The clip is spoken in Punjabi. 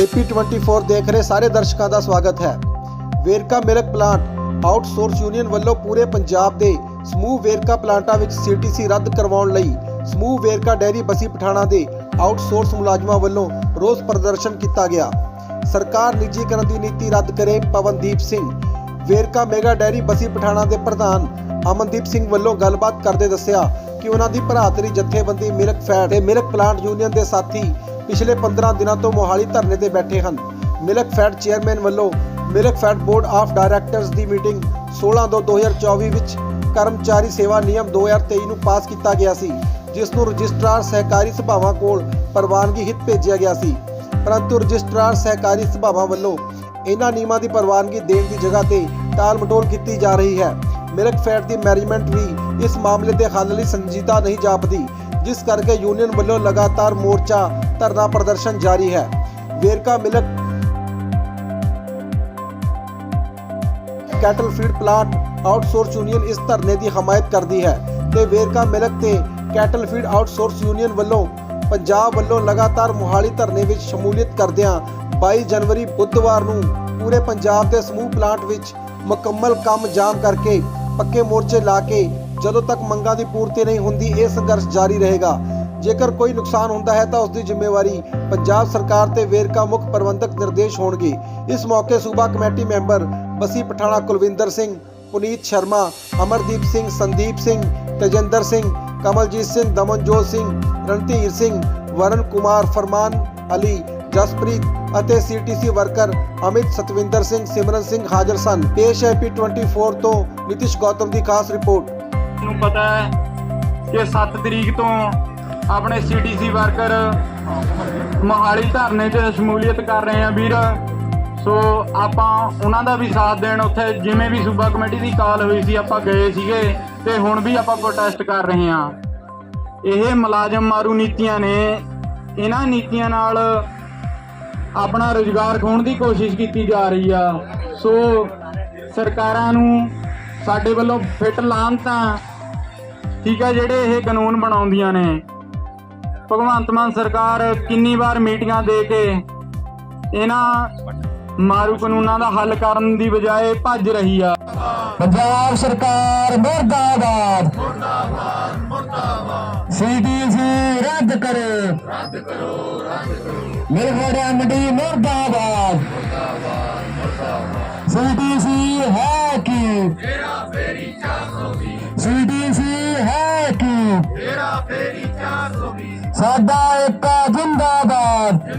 AP24 ਦੇਖ ਰਹੇ ਸਾਰੇ ਦਰਸ਼ਕਾਂ ਦਾ ਸਵਾਗਤ ਹੈ। Verka milk plant outsource union ਵੱਲੋਂ ਪੂਰੇ ਪੰਜਾਬ ਦੇ ਸਮੂਹ ਵੇਰਕਾ ਪਲਾਂਟਾਂ ਵਿੱਚ ਸੀਟੀਸੀ ਰੱਦ ਕਰਵਾਉਣ ਲਈ ਸਮੂਹ ਵੇਰਕਾ ਡੈਰੀ ਬਸੀ ਪਠਾਣਾ ਦੇ ਆਊਟਸੋਰਸ ਮੁਲਾਜ਼ਮਾਂ ਵੱਲੋਂ ਰੋਸ ਪ੍ਰਦਰਸ਼ਨ ਕੀਤਾ ਗਿਆ। ਸਰਕਾਰ ਨਿੱਜੀਕਰਨ ਦੀ ਨੀਤੀ ਰੱਦ ਕਰੇ ਪਵਨਦੀਪ ਸਿੰਘ। ਵੇਰਕਾ ਮੈਗਾ ਡੈਰੀ ਬਸੀ ਪਠਾਣਾ ਦੇ ਪ੍ਰਧਾਨ ਅਮਨਦੀਪ ਸਿੰਘ ਵੱਲੋਂ ਗੱਲਬਾਤ ਕਰਦੇ ਦੱਸਿਆ ਕਿ ਉਹਨਾਂ ਦੀ ਭਰਾਤਰੀ ਜਥੇਬੰਦੀ ਮਿਲਕ ਫੈਡ ਤੇ ਮਿਲਕ ਪਲਾਂਟ ਯੂਨੀਅਨ ਦੇ ਸਾਥੀ ਪਿਛਲੇ 15 ਦਿਨਾਂ ਤੋਂ ਮੋਹਾਲੀ ਧਰਨੇ ਤੇ ਬੈਠੇ ਹਨ। ਮਿਲਕ ਫੈਟ ਚੇਅਰਮੈਨ ਵੱਲੋਂ Milkfed board of directors ਦੀ ਮੀਟਿੰਗ 16 ਤੋਂ 2024 ਵਿੱਚ ਕਰਮਚਾਰੀ ਸੇਵਾ ਨਿਯਮ 2023 ਨੂੰ ਪਾਸ ਕੀਤਾ ਗਿਆ ਸੀ, ਜਿਸ ਨੂੰ ਰਜਿਸਟਰਾਰ ਸਹਿਕਾਰੀ ਸਭਾਵਾਂ ਕੋਲ ਪ੍ਰਵਾਨਗੀ ਹਿੱਤ ਭੇਜਿਆ ਗਿਆ ਸੀ। ਪਰੰਤੂ ਰਜਿਸਟਰਾਰ ਸਹਿਕਾਰੀ ਸਭਾਵਾਂ ਵੱਲੋਂ ਇਹਨਾਂ ਨਿਯਮਾਂ ਦੀ ਪ੍ਰਵਾਨਗੀ ਦੇਣ ਦੀ ਜਗ੍ਹਾ ਤੇ ਟਾਲ ਮਟੋਲ ਕੀਤੀ ਜਾ ਰਹੀ ਹੈ। ਮਿਲਕ ਫੈਟ ਦੀ ਮੈਨੇਜਮੈਂਟ ਵੀ ਇਸ ਮਾਮਲੇ ਦੇ ਹੱਲ ਲਈ ਸੰਜੀਦਾ ਨਹੀਂ ਜਾਪਦੀ। ਜਿਸ ਕਰਕੇ ਯੂਨੀਅਨ ਵੱਲੋਂ ਲਗਾਤਾਰ ਮੋਰਚਾ ਧਰਨਾ ਪ੍ਰਦਰਸ਼ਨ ਜਾਰੀ ਹੈ। Verka milk cattle feed plant outsource union ਇਸ ਧਰਨੇ ਦੀ ਹਮਾਇਤ ਕਰਦੀ ਹੈ ਤੇ ਵੇਰਕਾ ਮਿਲਕ ਤੇ ਕੈਟਲ ਫੀਡ ਆਊਟਸੋਰਸ ਯੂਨੀਅਨ ਵੱਲੋਂ ਪੰਜਾਬ ਵੱਲੋਂ ਲਗਾਤਾਰ ਮੁਹਾਲੀ ਧਰਨੇ ਵਿੱਚ ਸ਼ਮੂਲੀਅਤ ਕਰਦਿਆਂ 22 ਜਨਵਰੀ ਬੁੱਧਵਾਰ ਨੂੰ ਪੂਰੇ ਪੰਜਾਬ ਦੇ ਸਮੂਹ ਪਲਾਂਟ ਵਿੱਚ ਮੁਕੰਮਲ ਕੰਮ ਜਾਮ ਕਰਕੇ ਪੱਕੇ ਮੋਰਚੇ ਲਾ ਕੇ ਜਦੋਂ ਤੱਕ ਮੰਗਾਂ ਦੀ ਪੂਰਤੀ ਨਹੀਂ ਹੁੰਦੀ, ਇਹ ਸੰਘਰਸ਼ ਜਾਰੀ ਰਹੇਗਾ। ਜੇਕਰ ਕੋਈ ਨੁਕਸਾਨ ਹੁੰਦਾ ਹੈ, ਤਾਂ ਉਸ ਦੀ ਜ਼ਿੰਮੇਵਾਰੀ ਪੰਜਾਬ ਸਰਕਾਰ ਤੇ ਵੇਰਕਾ ਮੁੱਖ ਪ੍ਰਬੰਧਕ ਨਿਰਦੇਸ਼ ਹੋਣਗੇ। ਇਸ ਮੌਕੇ ਸੂਬਾ ਕਮੇਟੀ ਮੈਂਬਰ ਬਸੀ ਪਠਾਣਾ ਕੁਲਵਿੰਦਰ ਸਿੰਘ, ਪੁਨੀਤ ਸ਼ਰਮਾ, ਅਮਰਦੀਪ ਸਿੰਘ, ਸੰਦੀਪ ਸਿੰਘ, ਤੇਜਿੰਦਰ ਸਿੰਘ, ਕਮਲਜੀਤ ਸਿੰਘ, ਦਮਨਜੋਤ ਸਿੰਘ, ਰਣਧੀਰ ਸਿੰਘ ਵਰਨ ਕੁਮਾਰ ਫਰਮਾਨ, ਅਲੀ, ਜਸਪ੍ਰੀਤ ਅਤੇ ਸੀਟੀਸੀ ਵਰਕਰ ਅਮਿਤ ਸਤਵਿੰਦਰ ਸਿੰਘ, ਸਿਮਰਨ ਸਿੰਘ ਹਾਜ਼ਰ ਸਨ। ਪੇਸ਼ ਹੈ ਪੀ24 ਤੋਂ ਨਿਤਿਸ਼ ਗੌਤਮ ਦੀ ਖਾਸ ਰਿਪੋਰਟ। ਨੂੰ ਪਤਾ ਹੈ ਕਿ 7 ਤਰੀਕ ਤੋਂ ਆਪਣੇ ਸੀਟੀਸੀ ਵਰਕਰ ਮੋਹਾਲੀ ਧਰਨੇ 'ਚ ਸ਼ਮੂਲੀਅਤ ਕਰ ਰਹੇ ਆ ਵੀਰ। ਸੋ ਆਪਾਂ ਉਹਨਾਂ ਦਾ ਵੀ ਸਾਥ ਦੇਣ। ਉੱਥੇ ਜਿਵੇਂ ਵੀ ਸੂਬਾ ਕਮੇਟੀ ਦੀ ਕਾਲ ਹੋਈ ਸੀ, ਆਪਾਂ ਗਏ ਸੀਗੇ ਤੇ ਹੁਣ ਵੀ ਆਪਾਂ ਪ੍ਰੋਟੈਸਟ ਕਰ ਰਹੇ ਆ ਇਹ ਮੁਲਾਜ਼ਮ ਮਾਰੂ ਨੀਤੀਆਂ ਨੇ। ਇਹਨਾਂ ਨੀਤੀਆਂ ਨਾਲ ਆਪਣਾ ਰੁਜ਼ਗਾਰ ਖੋਣ ਦੀ ਕੋਸ਼ਿਸ਼ ਕੀਤੀ ਜਾ ਰਹੀ ਆ। ਸੋ ਸਰਕਾਰਾਂ ਨੂੰ ਸਾਡੇ ਵੱਲੋਂ ਫਿੱਟ ਲਾਂਤਾਂ ਠੀਕ ਆ ਜਿਹੜੇ ਇਹ ਕਾਨੂੰਨ ਬਣਾਉਂਦੀਆਂ ਨੇ। ਭਗਵੰਤ ਮਾਨ ਸਰਕਾਰ ਕਿੰਨੀ ਵਾਰ ਮੀਟਿੰਗਾਂ ਦੇ ਕੇ ਇਹਨਾਂ ਮਾਰੂ ਕਾਨੂੰਨਾਂ ਦਾ ਹੱਲ ਕਰਨ ਦੀ ਬਜਾਏ ਭੱਜ ਰਹੀ ਆ। ਪੰਜਾਬ ਸਰਕਾਰ ਮੁਰਦਾਬਾਦ। ਮੁਰਦਾਬਾਦ ਮੁਰਦਾਬਾਦ। ਸੀਟੀਸੀ ਰੱਦ ਕਰੋ। ਰੱਦ ਕਰੋ ਰੱਦ ਕਰੋ। ਮਿਲਖੜਿਆ ਮੰਡੀ ਮੁਰਦਾਬਾਦ। ਮੁਰਦਾਬਾਦ ਮੁਰਦਾਬਾਦ। ਸੀਟੀਸੀ ਹੈ ਕੀ? ਸਾਡਾ ਇੱਕ ਜਿੰਦਾਬਾਦ